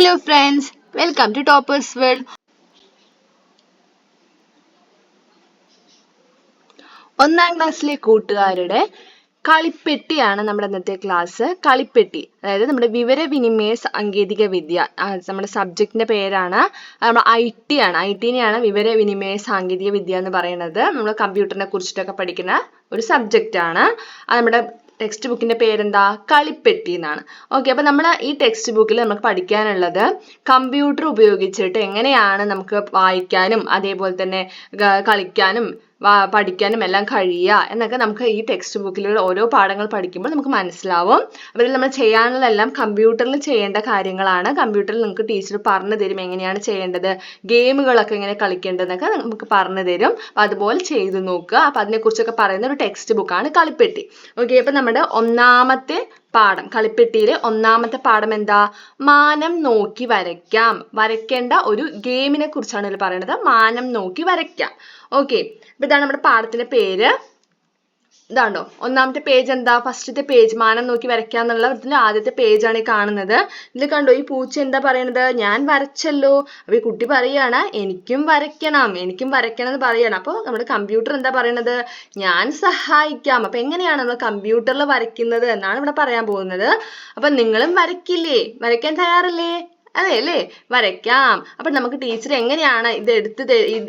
Hello friends welcome to toppers world ഒന്നാം ക്ലാസ്സിലെ കൂട്ടുകാരുടെ കളിപ്പെട്ടിയാണ് നമ്മുടെ ഇന്നത്തെ ക്ലാസ് കളിപ്പെട്ടി അതായത് നമ്മുടെ വിവരവിനിമയ സാങ്കേതിക വിദ്യ. നമ്മുടെ സബ്ജക്റ്റിന്റെ പേരാണ് നമ്മുടെ ഐ ടി ആണ്. ഐ ടിനെയാണ് വിവരവിനിമയ സാങ്കേതിക വിദ്യ എന്ന് പറയുന്നത്. നമ്മൾ കമ്പ്യൂട്ടറിനെ കുറിച്ചിട്ടൊക്കെ പഠിക്കുന്ന ഒരു സബ്ജക്റ്റ് ആണ്. നമ്മുടെ ടെക്സ്റ്റ് ബുക്കിന്റെ പേരെന്താ? കളിപ്പെട്ടി എന്നാണ്. ഓക്കെ അപ്പൊ നമ്മൾ ഈ ടെക്സ്റ്റ് ബുക്കിൽ നമുക്ക് പഠിക്കാനുള്ളത് കമ്പ്യൂട്ടർ ഉപയോഗിച്ചിട്ട് എങ്ങനെയാണ് നമുക്ക് വായിക്കാനും അതേപോലെ തന്നെ കളിക്കാനും പഠിക്കാനും എല്ലാം കഴിയുക എന്നൊക്കെ നമുക്ക് ഈ ടെക്സ്റ്റ് ബുക്കിലൂടെ ഓരോ പാഠങ്ങൾ പഠിക്കുമ്പോൾ നമുക്ക് മനസ്സിലാവും. നമ്മൾ നമ്മൾ ചെയ്യാനുള്ളതെല്ലാം കമ്പ്യൂട്ടറിൽ ചെയ്യേണ്ട കാര്യങ്ങളാണ്. കമ്പ്യൂട്ടറിൽ നിങ്ങൾക്ക് ടീച്ചർ പറഞ്ഞു തരും എങ്ങനെയാണ് ചെയ്യേണ്ടത്. ഗെയിമുകളൊക്കെ എങ്ങനെ കളിക്കേണ്ടതെന്നൊക്കെ നമുക്ക് പറഞ്ഞു തരും. അപ്പോൾ അതുപോലെ ചെയ്തു നോക്കുക. അപ്പോൾ അതിനെക്കുറിച്ചൊക്കെ പറയുന്ന ഒരു ടെക്സ്റ്റ് ബുക്കാണ് കളിപ്പെട്ടി. ഓക്കെ അപ്പോൾ നമ്മുടെ ഒന്നാമത്തെ പാഠം. കളിപ്പെട്ടിയിലെ ഒന്നാമത്തെ പാഠം എന്താ? മാനം നോക്കി വരയ്ക്കാം. വരയ്ക്കേണ്ട ഒരു ഗെയിമിനെ കുറിച്ചാണ് ഇതിൽ പറയുന്നത്. മാനം നോക്കി വരയ്ക്കാം. ഓക്കെ ഇതാണ് നമ്മുടെ പാഠത്തിന്റെ പേര്. ഇതാണ്ടോ. ഒന്നാമത്തെ പേജ് എന്താ? ഫസ്റ്റത്തെ പേജ് മാനം നോക്കി വരയ്ക്കുക എന്നുള്ള ഇതിൽ ആദ്യത്തെ പേജാണ് ഈ കാണുന്നത്. ഇതിൽ കണ്ടോ ഈ പൂച്ച എന്താ പറയണത്? ഞാൻ വരച്ചല്ലോ. അപ്പൊ ഈ കുട്ടി പറയാണ് എനിക്കും വരയ്ക്കണം എനിക്കും വരയ്ക്കണം എന്ന് പറയണം. അപ്പൊ നമ്മുടെ കമ്പ്യൂട്ടർ എന്താ പറയണത്? ഞാൻ സഹായിക്കാം. അപ്പൊ എങ്ങനെയാണ് നമ്മൾ കമ്പ്യൂട്ടറിൽ വരയ്ക്കുന്നത് എന്നാണ് ഇവിടെ പറയാൻ പോകുന്നത്. അപ്പൊ നിങ്ങളും വരയ്ക്കില്ലേ? വരയ്ക്കാൻ തയ്യാറല്ലേ? അതെ അല്ലേ വരയ്ക്കാം. അപ്പൊ നമുക്ക് ടീച്ചർ എങ്ങനെയാണ് ഇത് എടുത്ത്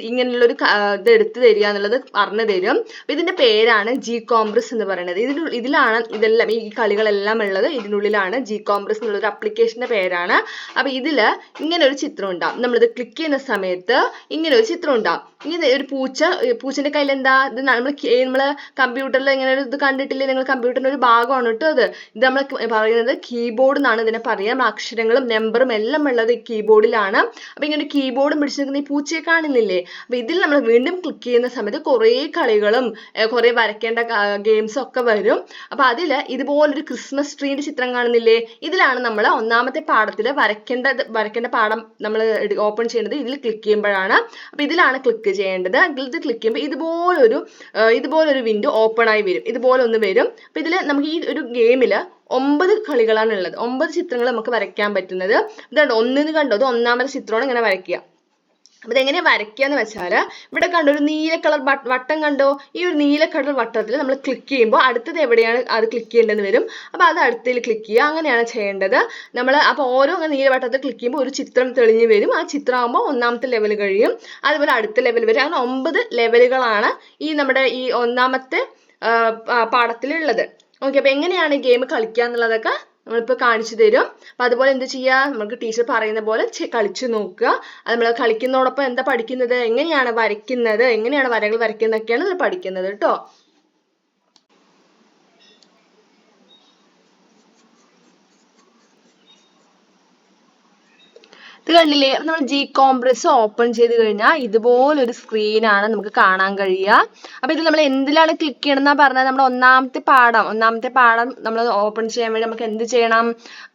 ഇങ്ങനെയുള്ള ഒരു ഇത് എടുത്തു തരിക എന്നുള്ളത് പറഞ്ഞു തരും. ഇതിന്റെ പേരാണ് ജി കോംബ്രസ് എന്ന് പറയുന്നത്. ഇതിന് ഇതിലാണ് ഇതെല്ലാം ഈ കളികളെല്ലാം ഉള്ളത്. ഇതിനുള്ളിലാണ് ജി കോംബ്രസ് എന്നുള്ള ഒരു അപ്ലിക്കേഷന്റെ പേരാണ്. അപ്പൊ ഇതിൽ ഇങ്ങനെ ഒരു ചിത്രം ഉണ്ടാവും. നമ്മളിത് ക്ലിക്ക് ചെയ്യുന്ന സമയത്ത് ഇങ്ങനെ ഒരു ചിത്രം ഉണ്ടാവും. ഇങ്ങനെ ഒരു പൂച്ച പൂച്ചന്റെ കയ്യിൽ എന്താ ഇത് നമ്മൾ നമ്മൾ കമ്പ്യൂട്ടറിൽ ഇങ്ങനെ ഒരു ഇത് കണ്ടിട്ടില്ലേ? നിങ്ങൾ കമ്പ്യൂട്ടറിന്റെ ഒരു ഭാഗമാണ് കേട്ടോ അത്. ഇത് നമ്മൾ പറയുന്നത് കീബോർഡ് എന്നാണ് ഇതിനെ പറയാം അക്ഷരങ്ങളും നമ്പറും എല്ലാം ഉള്ളത് ഈ കീബോർഡിലാണ് അപ്പൊ ഇങ്ങനെ കീബോർഡും പിടിച്ചു നിൽക്കുന്ന ഈ പൂച്ചയെ കാണുന്നില്ലേ അപ്പൊ ഇതിൽ നമ്മൾ വീണ്ടും ക്ലിക്ക് ചെയ്യുന്ന സമയത്ത് കുറേ കളികളും കുറേ വരയ്ക്കേണ്ട ഗെയിംസും ഒക്കെ വരും. അപ്പൊ അതിൽ ഇതുപോലൊരു ക്രിസ്മസ് ട്രീന്റെ ചിത്രം കാണുന്നില്ലേ ഇതിലാണ് നമ്മൾ ഒന്നാമത്തെ പാഠത്തിൽ വരയ്ക്കേണ്ട വരയ്ക്കേണ്ട പാഠം നമ്മൾ ഓപ്പൺ ചെയ്യുന്നത് ഇതിൽ ക്ലിക്ക് ചെയ്യുമ്പോഴാണ്. അപ്പൊ ഇതിലാണ് ക്ലിക്ക് ചെയ്യേണ്ടത്. ഇത് ക്ലിക്ക് ചെയ്യുമ്പോൾ ഇതുപോലൊരു ഇതുപോലൊരു വിൻഡോ ഓപ്പൺ ആയി വരും. ഇതുപോലൊന്ന് വരും. അപ്പൊ ഇതിൽ നമുക്ക് ഈ ഒരു ഗെയിമിൽ ഒമ്പത് കളികളാണ് ഉള്ളത്. ഒമ്പത് ചിത്രങ്ങൾ നമുക്ക് വരയ്ക്കാൻ പറ്റുന്നത്. കണ്ടോ ഒന്നിന് കണ്ടോ? ഇത് ഒന്നാമത്തെ ചിത്രമാണ് ഇങ്ങനെ വരയ്ക്കുക. അപ്പൊ ഇതെങ്ങനെ വരയ്ക്കുക എന്ന് വെച്ചാൽ ഇവിടെ കണ്ടോ ഒരു നീല കളർ വട്ടം കണ്ടോ? ഈ ഒരു നീല കളർ വട്ടത്തിൽ നമ്മൾ ക്ലിക്ക് ചെയ്യുമ്പോൾ അടുത്തത് എവിടെയാണ് അത് ക്ലിക്ക് ചെയ്യേണ്ടതെന്ന് വരും. അപ്പൊ അത് അടുത്തതിൽ ക്ലിക്ക് ചെയ്യുക. അങ്ങനെയാണ് ചെയ്യേണ്ടത്. നമ്മൾ അപ്പോൾ ഓരോ നീല വട്ടത്തിൽ ക്ലിക്ക് ചെയ്യുമ്പോൾ ഒരു ചിത്രം തെളിഞ്ഞു വരും. ആ ചിത്രം ആകുമ്പോൾ ഒന്നാമത്തെ ലെവൽ കഴിയും. അതുപോലെ അടുത്ത ലെവൽ വരും. അങ്ങനെ ഒമ്പത് ലെവലുകളാണ് ഈ നമ്മുടെ ഈ ഒന്നാമത്തെ പാഠത്തിലുള്ളത്. ഓക്കെ അപ്പൊ എങ്ങനെയാണ് ഗെയിം കളിക്കുക എന്നുള്ളതൊക്കെ നമ്മളിപ്പോൾ കാണിച്ചു തരും. അപ്പൊ അതുപോലെ എന്ത് ചെയ്യുക? നമുക്ക് ടീച്ചർ പറയുന്ന പോലെ കളിച്ചു നോക്കുക. അത് നമ്മൾ കളിക്കുന്നതോടൊപ്പം എന്താ പഠിക്കുന്നത്? എങ്ങനെയാണ് വരയ്ക്കുന്നത്? എങ്ങനെയാണ് വരകൾ വരയ്ക്കുന്നതൊക്കെയാണ് നമ്മൾ പഠിക്കുന്നത് കേട്ടോ ഇത് കണ്ടില്ലേ? നമ്മൾ ജി കോംപ്രസ് ഓപ്പൺ ചെയ്ത് കഴിഞ്ഞാൽ ഇതുപോലൊരു സ്ക്രീനാണ് നമുക്ക് കാണാൻ കഴിയുക. അപ്പൊ ഇത് നമ്മൾ എന്തിലാണ് ക്ലിക്ക് ചെയ്യണമെന്നാണ് പറഞ്ഞാൽ നമ്മൾ ഒന്നാമത്തെ പാഠം. ഒന്നാമത്തെ പാഠം നമ്മൾ ഓപ്പൺ ചെയ്യാൻ വേണ്ടി നമുക്ക് എന്ത് ചെയ്യണം?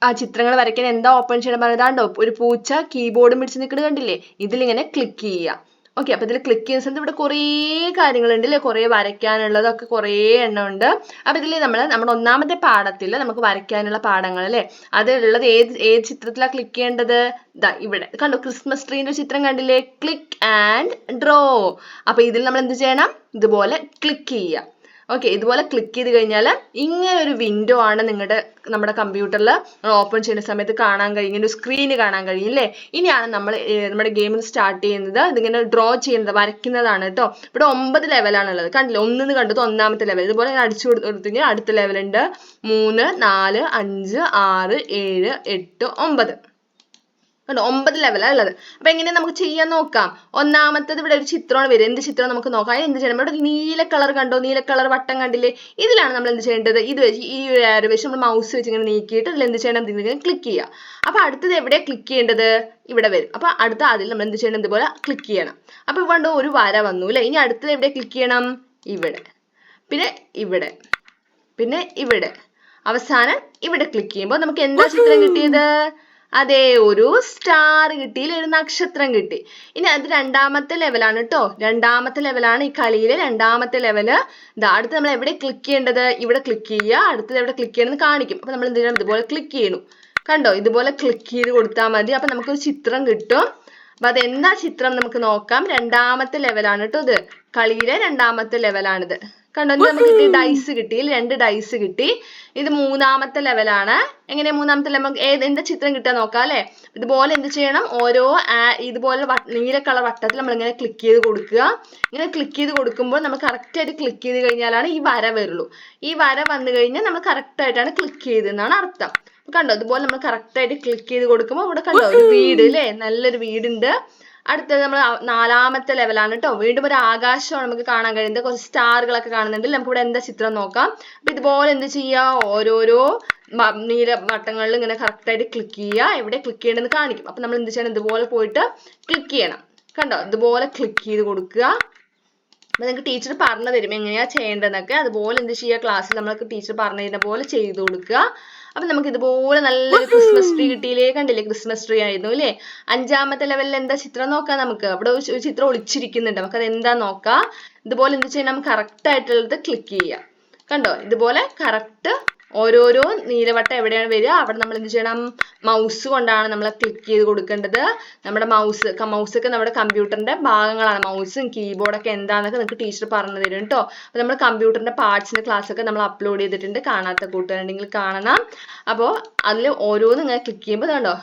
ആ ചിത്രങ്ങൾ വരയ്ക്കാൻ എന്താ ഓപ്പൺ ചെയ്യണം പറഞ്ഞതാണ്ടോ ഒരു പൂച്ച കീബോർഡും പിടിച്ച് നിൽക്കുന്നത് കണ്ടില്ലേ? ഇതിലിങ്ങനെ ക്ലിക്ക് ചെയ്യുക. ഓക്കെ അപ്പൊ ഇതിൽ ക്ലിക്ക് ചെയ്യുന്ന സമയത്ത് ഇവിടെ കുറേ കാര്യങ്ങളുണ്ട് അല്ലേ കുറേ വരയ്ക്കാനുള്ളതൊക്കെ കുറേ എണ്ണം ഉണ്ട് അപ്പൊ ഇതിൽ നമ്മൾ നമ്മുടെ ഒന്നാമത്തെ പാഠത്തിൽ നമുക്ക് വരയ്ക്കാനുള്ള പാഠങ്ങൾ അല്ലേ അതിലുള്ളത് ഏത് ഏത് ചിത്രത്തിലാണ് ക്ലിക്ക് ചെയ്യേണ്ടത്? ദാ ഇവിടെ. കണ്ടോ? ക്രിസ്മസ് ട്രീന്റെ ചിത്രം കണ്ടില്ലേ? ക്ലിക്ക് ആൻഡ് ഡ്രോ അപ്പൊ ഇതിൽ നമ്മൾ എന്ത് ചെയ്യണം? ഇതുപോലെ ക്ലിക്ക് ചെയ്യുക. ഓക്കെ ഇതുപോലെ ക്ലിക്ക് ചെയ്ത് കഴിഞ്ഞാൽ ഇങ്ങനെ ഒരു വിൻഡോ ആണ് നിങ്ങളുടെ നമ്മുടെ കമ്പ്യൂട്ടറിൽ ഓപ്പൺ ചെയ്യുന്ന സമയത്ത് കാണാൻ കഴിയും ഇങ്ങനെ ഒരു സ്ക്രീന് കാണാൻ കഴിയും അല്ലേ ഇനിയാണ് നമ്മൾ നമ്മുടെ ഗെയിം സ്റ്റാർട്ട് ചെയ്യുന്നത്. ഇതിങ്ങനെ ഡ്രോ ചെയ്യുന്നത് വരയ്ക്കുന്നതാണ് കേട്ടോ ഇവിടെ ഒമ്പത് ലെവലാണ് ഉള്ളത്. കണ്ടില്ലേ? ഒന്നിന്ന് കണ്ടത് ഒന്നാമത്തെ ലെവൽ ഇതുപോലെ അടിച്ചു കൊടുത്തു കഴിഞ്ഞാൽ അടുത്ത ലെവലുണ്ട് മൂന്ന് നാല് അഞ്ച് ആറ് ഏഴ് എട്ട് ഒമ്പത്. കണ്ടോ? ഒമ്പത് ലെവലാണ് ഉള്ളത്. അപ്പൊ എങ്ങനെ നമുക്ക് ചെയ്യാൻ നോക്കാം? ഒന്നാമത്തത് ഇവിടെ ഒരു ചിത്രമാണ് വരുന്നത് എന്ത് ചിത്രം നമുക്ക് നോക്കാം? അതിന് എന്ത് ചെയ്യണം? ഇവിടെ നീല കളർ കണ്ടോ? നീല കളർ വട്ടം കണ്ടില്ലേ? ഇതിലാണ് നമ്മൾ എന്ത് ചെയ്യേണ്ടത്? ഇത് വെച്ച് ഈ ഒരു ആരോ വെച്ച് നമ്മൾ മൗസ് വെച്ച് ഇങ്ങനെ നീക്കിയിട്ട് ഇതിൽ എന്ത് ചെയ്യണം? ഇതിങ്ങനെ ക്ലിക്ക് ചെയ്യുക. അപ്പൊ അടുത്തത് എവിടെ ക്ലിക്ക് ചെയ്യേണ്ടത്? ഇവിടെ വരും. അപ്പൊ അടുത്ത അതിൽ നമ്മൾ എന്ത് ചെയ്യണം? ഇതുപോലെ ക്ലിക്ക് ചെയ്യണം. അപ്പൊ ഇവിടെ ഒരു വര വന്നു അല്ലെ? ഇനി അടുത്തത് എവിടെ ക്ലിക്ക് ചെയ്യണം? ഇവിടെ. പിന്നെ ഇവിടെ. പിന്നെ ഇവിടെ. അവസാനം ഇവിടെ ക്ലിക്ക് ചെയ്യുമ്പോൾ നമുക്ക് എന്താ ചിത്രം കിട്ടിയത്? അതെ ഒരു സ്റ്റാർ കിട്ടി? ഒരു നക്ഷത്രം കിട്ടി. ഇനി അത് രണ്ടാമത്തെ ലെവലാണ് കേട്ടോ രണ്ടാമത്തെ ലെവലാണ് ഈ കളിയിലെ രണ്ടാമത്തെ ലെവൽ ഇതാ അടുത്ത് നമ്മൾ എവിടെ ക്ലിക്ക് ചെയ്യേണ്ടത്? ഇവിടെ ക്ലിക്ക് ചെയ്യുക അടുത്തത് എവിടെ ക്ലിക്ക് ചെയ്യണമെന്ന് കാണിക്കും. അപ്പൊ നമ്മൾ എന്ത് ചെയ്യണം? ഇതുപോലെ ക്ലിക്ക് ചെയ്യണു. കണ്ടോ? ഇതുപോലെ ക്ലിക്ക് ചെയ്ത് കൊടുത്താൽ മതി. അപ്പൊ നമുക്കൊരു ചിത്രം കിട്ടും. അപ്പൊ അതെന്താ ചിത്രം? നമുക്ക് നോക്കാം. രണ്ടാമത്തെ ലെവലാണ് കേട്ടോ ഇത്. കളിയിലെ രണ്ടാമത്തെ ലെവലാണിത് കണ്ടോ നമുക്ക് കിട്ടി ഡൈസ് കിട്ടി രണ്ട് ഡൈസ് കിട്ടി. ഇത് മൂന്നാമത്തെ ലെവലാണ് എങ്ങനെ മൂന്നാമത്തെ ലെവൽ എന്താ ചിത്രം കിട്ടാൻ നോക്കാം അല്ലെ? ഇതുപോലെ എന്ത് ചെയ്യണം? ഓരോ ഇതുപോലെ നീല കളർ വട്ടത്തിൽ നമ്മൾ ഇങ്ങനെ ക്ലിക്ക് ചെയ്ത് കൊടുക്കുക. ഇങ്ങനെ ക്ലിക്ക് ചെയ്ത് കൊടുക്കുമ്പോൾ നമ്മൾ കറക്റ്റ് ആയിട്ട് ക്ലിക്ക് ചെയ്ത് കഴിഞ്ഞാലാണ് ഈ വര വരുള്ളൂ. ഈ വര വന്നു കഴിഞ്ഞാൽ നമ്മൾ കറക്റ്റ് ആയിട്ടാണ് ക്ലിക്ക് ചെയ്തെന്നാണ് അർത്ഥം. കണ്ടോ ഇതുപോലെ നമ്മൾ കറക്റ്റ് ആയിട്ട് ക്ലിക്ക് ചെയ്ത് കൊടുക്കുമ്പോൾ ഇവിടെ കണ്ടോ ഒരു വീട് അല്ലേ? നല്ലൊരു വീടുണ്ട്. അടുത്തത് നമ്മൾ നാലാമത്തെ ലെവലാണ് കേട്ടോ വീണ്ടും ഒരു ആകാശമാണ് നമുക്ക് കാണാൻ കഴിയുന്നത്. കുറച്ച് സ്റ്റാറുകളൊക്കെ കാണുന്നുണ്ട്. നമുക്ക് ഇവിടെ എന്താ ചിത്രം നോക്കാം. അപ്പൊ ഇതുപോലെ എന്ത് ചെയ്യുക ഓരോരോ നീല വട്ടങ്ങളിൽ ഇങ്ങനെ കറക്റ്റായിട്ട് ക്ലിക്ക് ചെയ്യുക എവിടെ ക്ലിക്ക് ചെയ്യണമെന്ന് കാണിക്കും. അപ്പൊ നമ്മൾ എന്ത് ചെയ്യണം? ഇതുപോലെ പോയിട്ട് ക്ലിക്ക് ചെയ്യണം. കണ്ടോ? ഇതുപോലെ ക്ലിക്ക് ചെയ്ത് കൊടുക്കുക. അപ്പൊ നിങ്ങൾക്ക് ടീച്ചർ പറഞ്ഞു തരും എങ്ങനെയാ ചെയ്യേണ്ടതെന്നൊക്കെ. അതുപോലെ എന്ത് ചെയ്യുക ക്ലാസ്സിൽ നമ്മൾക്ക് ടീച്ചർ പറഞ്ഞു തരുന്ന പോലെ ചെയ്ത് കൊടുക്കുക. അപ്പൊ നമുക്ക് ഇതുപോലെ നല്ലൊരു ക്രിസ്മസ് ട്രീ കിട്ടിയില്ലേ? കണ്ടില്ലേ? ക്രിസ്മസ് ട്രീ ആയിരുന്നു അല്ലേ? അഞ്ചാമത്തെ ലെവലിൽ എന്താ ചിത്രം നോക്കാം നമുക്ക്. അവിടെ ഒരു ചിത്രം ഒളിച്ചിരിക്കുന്നുണ്ട്. നമുക്ക് അത് എന്താ നോക്കാം? ഇതുപോലെ എന്ത് ചെയ്യണം? കറക്റ്റ് ആയിട്ടുള്ളത് ക്ലിക്ക് ചെയ്യുക കണ്ടോ? ഇതുപോലെ കറക്റ്റ് ഓരോരോ നീലവട്ടം എവിടെയാണ് വരിക? അവിടെ നമ്മൾ എന്ത് ചെയ്യണം? മൗസ് കൊണ്ടാണ് നമ്മൾ ക്ലിക്ക് ചെയ്ത് കൊടുക്കേണ്ടത്. നമ്മുടെ മൗസ് മൗസ് ഒക്കെ നമ്മുടെ കമ്പ്യൂട്ടറിന്റെ ഭാഗങ്ങളാണ്. മൗസും കീബോർഡൊക്കെ എന്താന്നൊക്കെ നിങ്ങൾക്ക് ടീച്ചർ പറഞ്ഞു തരും കേട്ടോ അപ്പൊ നമ്മൾ കമ്പ്യൂട്ടറിന്റെ പാർട്സിന്റെ ക്ലാസ് ഒക്കെ നമ്മൾ അപ്ലോഡ് ചെയ്തിട്ടുണ്ട് കാണാത്ത കൂട്ടുകാരുണ്ടെങ്കിൽ കാണണം. അപ്പോൾ അതിൽ ഓരോന്ന് ഇങ്ങനെ ക്ലിക്ക് ചെയ്യുമ്പോൾ കണ്ടോ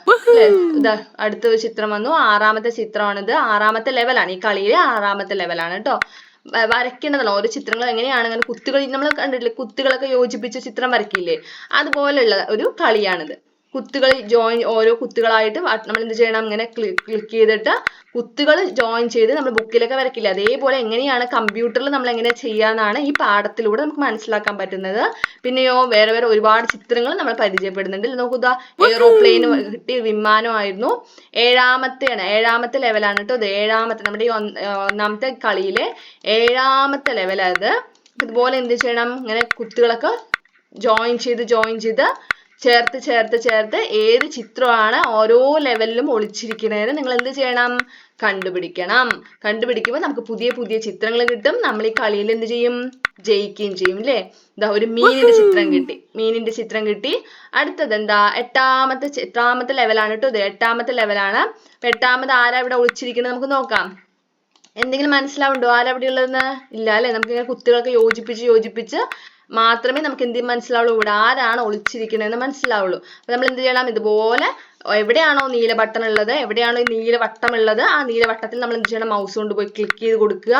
ഇതാ അടുത്ത ചിത്രം വന്നു. ആറാമത്തെ ചിത്രമാണിത്. ആറാമത്തെ ലെവലാണ് ഈ കളിയിലെ ആറാമത്തെ ലെവലാണ് കേട്ടോ വ- വരയ്ക്കേണ്ടതല്ല. ഓരോ ചിത്രങ്ങൾ എങ്ങനെയാണ് അങ്ങനെ കുത്തുകൾ നമ്മൾ കണ്ടിട്ടില്ലേ കുത്തുകളൊക്കെ യോജിപ്പിച്ച് ചിത്രം വരയ്ക്കില്ലേ? അതുപോലെയുള്ള ഒരു കളിയാണിത്. കുത്തുകൾ ജോയിൻ ഓരോ കുത്തുകളായിട്ട് നമ്മൾ എന്ത് ചെയ്യണം? ഇങ്ങനെ ക്ലിക്ക് ചെയ്തിട്ട് കുത്തുകൾ ജോയിൻ ചെയ്ത് നമ്മൾ ബുക്കിലൊക്കെ വരയ്ക്കില്ലേ? അതേപോലെ എങ്ങനെയാണ് കമ്പ്യൂട്ടറിൽ നമ്മൾ എങ്ങനെ ചെയ്യാന്നാണ് ഈ പാഠത്തിലൂടെ നമുക്ക് മനസ്സിലാക്കാൻ പറ്റുന്നത്. പിന്നെയോ വേറെ വേറെ ഒരുപാട് ചിത്രങ്ങൾ നമ്മൾ പരിചയപ്പെടുന്നുണ്ട്. ഇതിൽ നോക്കൂ ഇതാ എയ്റോപ്ലെയിൻ കിട്ടി വിമാനമായിരുന്നു. ഏഴാമത്തെയാണ്. ഏഴാമത്തെ ലെവലാണ് കേട്ടോ ഇത്. ഏഴാമത്തെ നമ്മുടെ ഈ ഒന്നാമത്തെ കളിയിലെ ഏഴാമത്തെ ലെവലാണ് ഇത്. ഇതുപോലെ എന്ത് ചെയ്യണം? ഇങ്ങനെ കുത്തുകളൊക്കെ ജോയിൻ ചെയ്ത് ജോയിൻ ചെയ്ത് ചേർത്ത് ചേർത്ത് ചേർത്ത് ഏത് ചിത്രമാണ് ഓരോ ലെവലിലും ഒളിച്ചിരിക്കുന്നതെന്ന് നിങ്ങൾ എന്ത് ചെയ്യണം? കണ്ടുപിടിക്കണം. കണ്ടുപിടിക്കുമ്പോൾ നമുക്ക് പുതിയ പുതിയ ചിത്രങ്ങൾ കിട്ടും. നമ്മൾ ഈ കളിയിൽ എന്ത് ചെയ്യും? ജയിക്കുകയും ചെയ്യും അല്ലേ ഇതാ ഒരു മീനിന്റെ ചിത്രം കിട്ടി. മീനിന്റെ ചിത്രം കിട്ടി. അടുത്തത് എന്താ? എട്ടാമത്തെ എട്ടാമത്തെ ലെവലാണ് കേട്ടോ ഇത്. എട്ടാമത്തെ ലെവലാണ് എട്ടാമത് ആരാ ഇവിടെ ഒളിച്ചിരിക്കുന്നത് നമുക്ക് നോക്കാം. എന്തെങ്കിലും മനസ്സിലാവുണ്ടോ? ആരാ ഇവിടെ ഉള്ളതെന്ന് ഇല്ല അല്ലെ? നമുക്ക് ഇങ്ങനെ കുത്തുകളൊക്കെ യോജിപ്പിച്ച് യോജിപ്പിച്ച് മാത്രമേ നമുക്ക് എന്ത് മനസ്സിലാവുള്ളൂ? ഇവിടെ ആരാണ് ഒളിച്ചിരിക്കുന്നതെന്ന് മനസ്സിലാവുള്ളൂ. അപ്പൊ നമ്മൾ എന്ത് ചെയ്യണം? ഇതുപോലെ എവിടെയാണോ നീല ബട്ടൺ ഉള്ളത് എവിടെയാണോ ഈ നീല വട്ടം ഉള്ളത് ആ നീല വട്ടത്തിൽ നമ്മൾ എന്ത് ചെയ്യണം? മൗസ് കൊണ്ട് പോയി ക്ലിക്ക് ചെയ്ത് കൊടുക്കുക.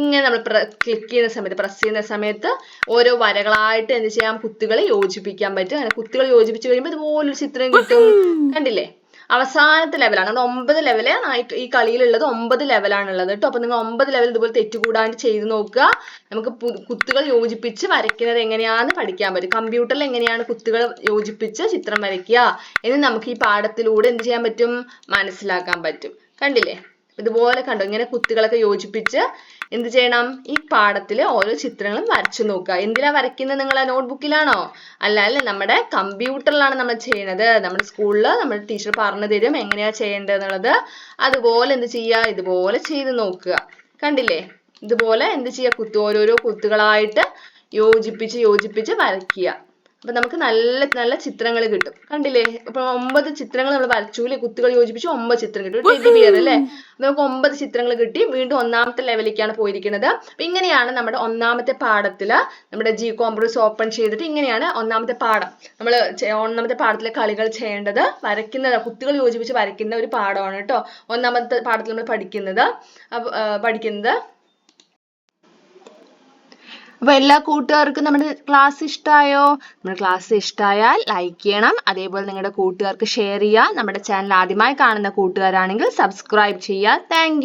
ഇങ്ങനെ നമ്മൾ ക്ലിക്ക് ചെയ്യുന്ന സമയത്ത് പ്രസ് ചെയ്യുന്ന സമയത്ത് ഓരോ വരകളായിട്ട് എന്ത് ചെയ്യാം? കുത്തുകൾ യോജിപ്പിക്കാൻ പറ്റും. അങ്ങനെ കുത്തുകൾ യോജിപ്പിച്ച് കഴിയുമ്പോൾ ഇതുപോലൊരു ചിത്രം കിട്ടും. കണ്ടില്ലേ? അവസാനത്തെ ലെവലാണ് അത് ഒമ്പത് ലെവൽ ഈ കളിയിലുള്ളത് ഒമ്പത് ലെവലാണുള്ളത് കേട്ടോ അപ്പൊ നിങ്ങൾ ഒമ്പത് ലെവൽ ഇതുപോലെ തെറ്റുകൂടാണ്ട് ചെയ്ത് നോക്കുക. നമുക്ക് കുത്തുകൾ യോജിപ്പിച്ച് വരയ്ക്കുന്നത് എങ്ങനെയാന്ന് പഠിക്കാൻ പറ്റും. കമ്പ്യൂട്ടറിൽ എങ്ങനെയാണ് കുത്തുകൾ യോജിപ്പിച്ച് ചിത്രം വരയ്ക്കുക എന്ന് നമുക്ക് ഈ പാഠത്തിലൂടെ എന്ത് ചെയ്യാൻ പറ്റും? മനസ്സിലാക്കാൻ പറ്റും. കണ്ടില്ലേ? ഇതുപോലെ കണ്ടോ ഇങ്ങനെ കുത്തുകളൊക്കെ യോജിപ്പിച്ച് എന്ത് ചെയ്യണം? ഈ പാഠത്തിൽ ഓരോ ചിത്രങ്ങളും വരച്ചു നോക്കുക. എന്തിനാ വരയ്ക്കുന്നത് നിങ്ങൾ നോട്ട്ബുക്കിലാണോ? അല്ല അല്ല നമ്മുടെ കമ്പ്യൂട്ടറിലാണ് നമ്മൾ ചെയ്യുന്നത്. നമ്മുടെ സ്കൂളിൽ നമ്മുടെ ടീച്ചർ പറഞ്ഞു തരും എങ്ങനെയാ ചെയ്യേണ്ടത് എന്നുള്ളത് അതുപോലെ എന്ത് ചെയ്യുക? ഇതുപോലെ ചെയ്ത് നോക്കുക. കണ്ടില്ലേ? ഇതുപോലെ എന്ത് ചെയ്യുക? കുത്തു ഓരോരോ കുത്തുകളായിട്ട് യോജിപ്പിച്ച് യോജിപ്പിച്ച് വരയ്ക്കുക. അപ്പൊ നമുക്ക് നല്ല നല്ല ചിത്രങ്ങൾ കിട്ടും. കണ്ടില്ലേ? ഇപ്പൊ ഒമ്പത് ചിത്രങ്ങൾ നമ്മൾ വരച്ചൂലേ? കുത്തുകൾ യോജിപ്പിച്ച് ഒമ്പത് ചിത്രം കിട്ടും. ടെഡി ബിയർ അല്ലേ? അപ്പൊ നമുക്ക് ഒമ്പത് ചിത്രങ്ങൾ കിട്ടി. വീണ്ടും ഒന്നാമത്തെ ലെവലിലേക്കാണ് പോയിരിക്കുന്നത്. അപ്പൊ ഇങ്ങനെയാണ് നമ്മുടെ ഒന്നാമത്തെ പാഠത്തിൽ നമ്മുടെ ജി കോംപ്രസ് ഓപ്പൺ ചെയ്തിട്ട് ഇങ്ങനെയാണ് ഒന്നാമത്തെ പാഠം. നമ്മൾ ഒന്നാമത്തെ പാഠത്തിലെ കളികൾ ചെയ്യേണ്ടത്. വരയ്ക്കുന്ന കുത്തുകൾ യോജിപ്പിച്ച് വരയ്ക്കുന്ന ഒരു പാഠമാണ് കേട്ടോ. ഒന്നാമത്തെ പാഠത്തിൽ നമ്മൾ പഠിക്കുന്നത്. അപ്പൊ പഠിക്കുന്നത് അപ്പൊ എല്ലാ കൂട്ടുകാർക്കും നമ്മുടെ ക്ലാസ് ഇഷ്ടമായോ നമ്മുടെ ക്ലാസ് ഇഷ്ടമായാൽ ലൈക്ക് ചെയ്യണം. അതേപോലെ നിങ്ങളുടെ കൂട്ടുകാർക്ക് ഷെയർ ചെയ്യുക നമ്മുടെ ചാനൽ ആദ്യമായി കാണുന്ന കൂട്ടുകാരാണെങ്കിൽ സബ്സ്ക്രൈബ് ചെയ്യുക താങ്ക്